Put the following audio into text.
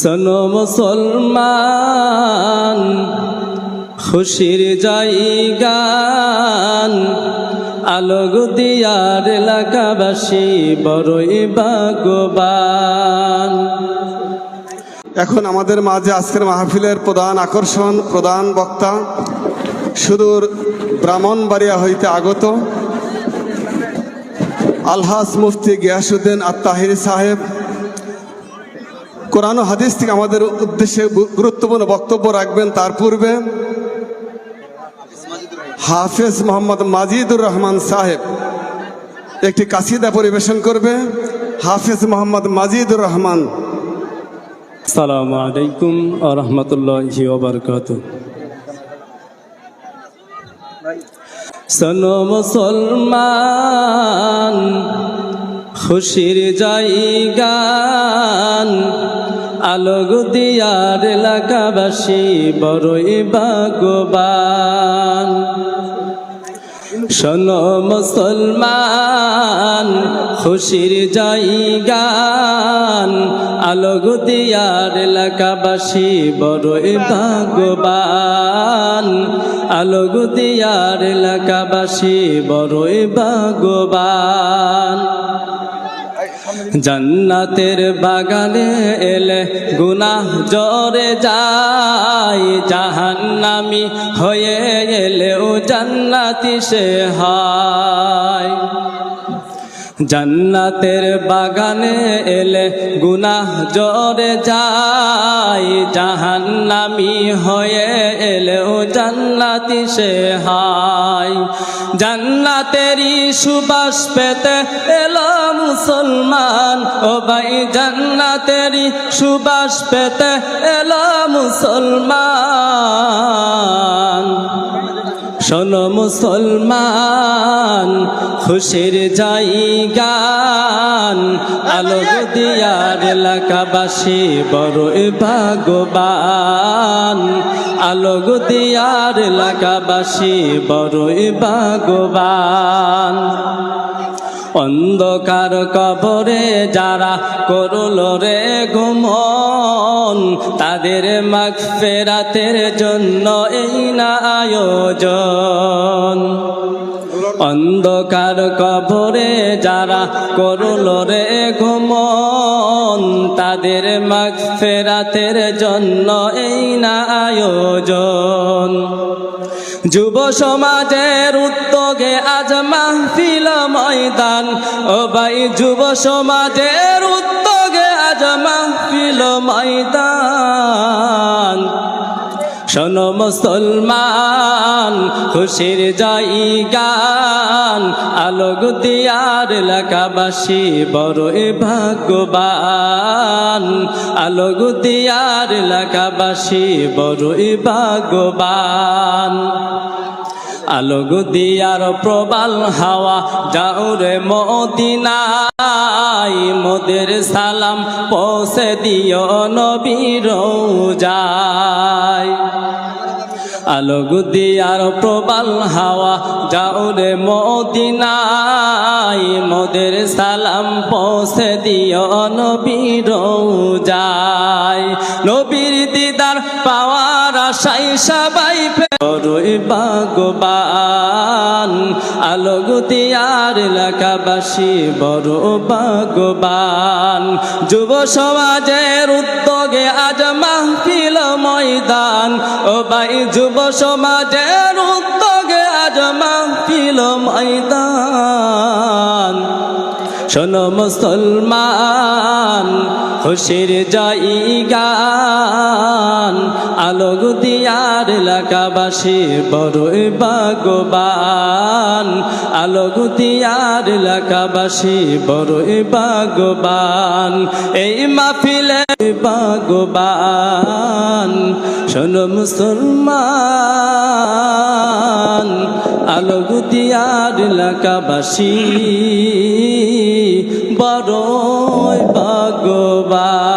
শোনো মুসলমান, খুশির জায়গান আলোক দিয়ার এলাকাবাসী বড়ই বাগবান এখন আমাদের মাঝে আজকের মাহফিলের প্রধান আকর্ষণ, প্রধান বক্তা, সুদূর ব্রাহ্মণবাড়িয়া হইতে আগত আলহাস মুফতি গিয়াসুদ্দিন আত্মাহির সাহেব। কোরআন হাদিস থেকে আমাদের উদ্দেশ্যে গুরুত্বপূর্ণ বক্তব্য রাখবেন। তার পূর্বে হাফেজ মোহাম্মদ মাজিদুর রহমান সাহেব একটি কাসিদা পরিবেশন করবে। হাফেজ মোহাম্মদ মাজিদুর রহমান। সালাম আলাইকুম রহমতুল্লাহি ওবরকাত শোনো মুসলমান খুশির জায়গান, আলোক দিয়ার এলাকাবাসী বড়ই বাগবান শোনো মুসলমান, খুশির যাই জায়গান, আলোক দিয়ার এলাকাবাসী বড়ই ভাগবান আলোক দিয়ার এলাকাবাসী বড়ই ভাগবান জান্নাতের বাগানে এলে গুনাহ জরে যায়, জাহান্নামি হয়ে এলেও জান্নাতি সে হয়। জান্নাতের বাগানে এলে গুনাহ জরে যায়, জাহান্নামি হয়ে এলেও জান্নাতি সে হয়। জান্নাতেরই সুবাস পেতে এলো মুসলমান, ও ভাই জান্নাতেরই সুবাস পেতে এলো মুসলমান। শোনো মুসলমান, খুশির জায়গান আলোক দিয়ার এলাকাবাসী বড় ভাগবান আলোক দিয়ার এলাকাবাসী বড় ভাগবান অন্ধকার কবরে যারা করল রে গুমন তাদের মাগ ফেরাতের জন্য এই না আয়োজন। অন্ধকার কবরে যারা করল রে ঘুমন, তাদের মাগ ফেরাতের জন্য এই না আয়োজন। যুব সমাজের উদ্যোগে আজ মাহফিল ময়দান। ও ভাই যুব সমাজের উদ্যোগে আজ মাহফিল ময়দান। শোনো মুসলমান খুশির জায়গান আলোক দিয়ার এলাকাবাসী বড় ভাগ্যবান। আলোক দিয়ার এলাকাবাসী বড় ভাগ্যবান। আলোক দিয়ার প্রবাল হাওয়া যাওরে মদিনাই মোদের সালাম পৌঁছে দিও নবীর যায় আলোক দিয়ার প্রবাল হাওয়া যাওরে মদিনাই মোদের সালাম পৌঁছে দিও নবীর যায় নবীর দিদার পাওয়ার আশাই সবাই বড়ই বাগবান আলোক দিয়ার এলাকাবাসী বড় বাগবান যুব সমাজের উদ্যোগে আজ মাহফিল ময়দান। ও ভাই, যুব সমাজের উদ্যোগে আজ মাহফিল ময়দান। শোনো মুসলমান খুশির জায়গান, আলোক দিয়ার এলাকাবাসী বড়ই বাগবান আলোক দিয়ার এলাকাবাসী বড়ই বাগবান এই মাহফিলে বাগবান শোনো মুসলমান, আলোক দিয়ার এলাকাবাসী বড় ভাগবা